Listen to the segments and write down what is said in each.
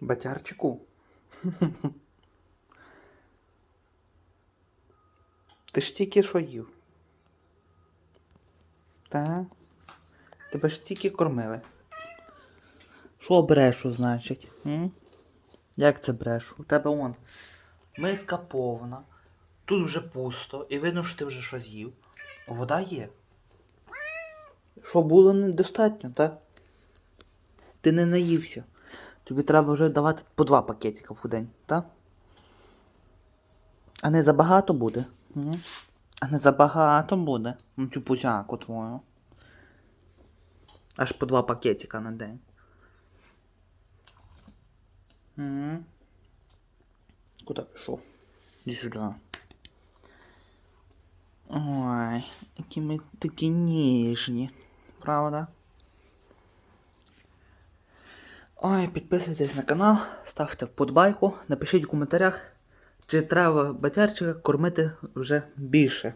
Батярчику. Ти ж тільки що їв. Та? Тебе ж тільки кормили. Що брешу, значить? М? Як це брешу? У тебе он. Миска повна. Тут вже пусто, і видно, що ти вже щось їв. Вода є. Що було недостатньо, так? Ти не наївся. Тобі треба вже давати по два пакетика в день, так? А не забагато буде? А не забагато буде? Ну цю пузяку твою. Аж по два пакетика на день. М? Куди пішов? Іди сюди. Ой, які ми такі ніжні. Правда? Ой, підписуйтесь на канал, ставте вподобайку, напишіть в коментарях, чи треба батярчика кормити вже більше,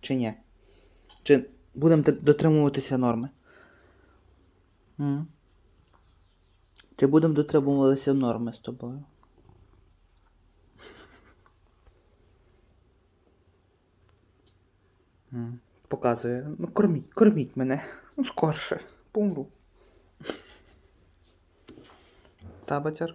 чи ні. Чи будемо дотримуватися норми. М? Чи будемо дотримуватися норми з тобою? Показує. Ну, корміть, корміть мене. Ну, скорше. Помру. Та, батяр?